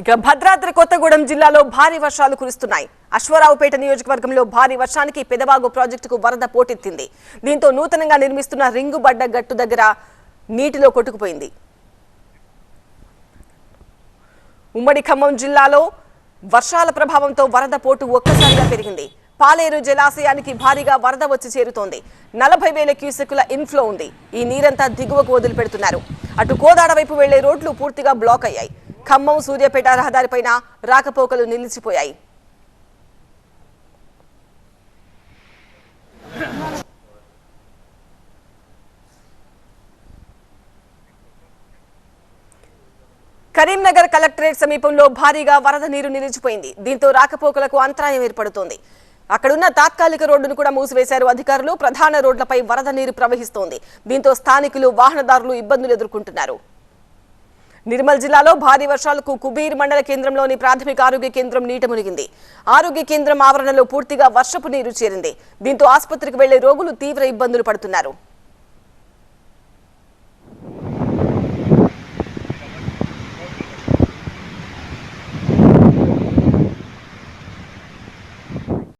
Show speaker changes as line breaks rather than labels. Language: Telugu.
ఇక భద్రాద్రి కొత్తగూడెం జిల్లాలో భారీ వర్షాలు కురుస్తున్నాయి. అశ్వరావుపేట నియోజకవర్గంలో భారీ వర్షానికి పెదవాగు ప్రాజెక్టుకు వరద పోటెత్తింది. దీంతో నూతనంగా నిర్మిస్తున్న రింగుబడ్డ గట్టు దగ్గర నీటిలో కొట్టుకుపోయింది. ఉమ్మడి ఖమ్మం జిల్లాలో వర్షాల ప్రభావంతో వరద పోటు ఒక్కసారిగా పెరిగింది. పాలేరు జలాశయానికి భారీగా వరద వచ్చి చేరుతోంది. నలభై వేల క్యూసెక్కుల ఇన్ఫ్లో ఉంది. ఈ నీరంతా దిగువకు వదిలిపెడుతున్నారు. అటు కోదాడ వైపు వెళ్ళే రోడ్లు పూర్తిగా బ్లాక్ అయ్యాయి. ఖమ్మం సూర్యాపేట రహదారిపైన రాకపోకలు నిలిచిపోయాయి. కరీంనగర్ కలెక్టరేట్ సమీపంలో భారీగా వరద నీరు నిలిచిపోయింది. దీంతో రాకపోకలకు అంతరాయం ఏర్పడుతోంది. అక్కడున్న తాత్కాలిక రోడ్డును కూడా మూసివేశారు అధికారులు. ప్రధాన రోడ్లపై వరద నీరు ప్రవహిస్తోంది. దీంతో స్థానికులు వాహనదారులు ఇబ్బందులు ఎదుర్కొంటున్నారు. నిర్మల్ జిల్లాలో భారీ వర్షాలకు కుబీర్ మండల కేంద్రంలోని ప్రాథమిక ఆరోగ్య కేంద్రం నీట మునిగింది. ఆరోగ్య కేంద్రం ఆవరణలో పూర్తిగా వర్షపు నీరు చేరింది. దీంతో ఆసుపత్రికి వెళ్ళే రోగులు తీవ్ర ఇబ్బందులు పడుతున్నారు.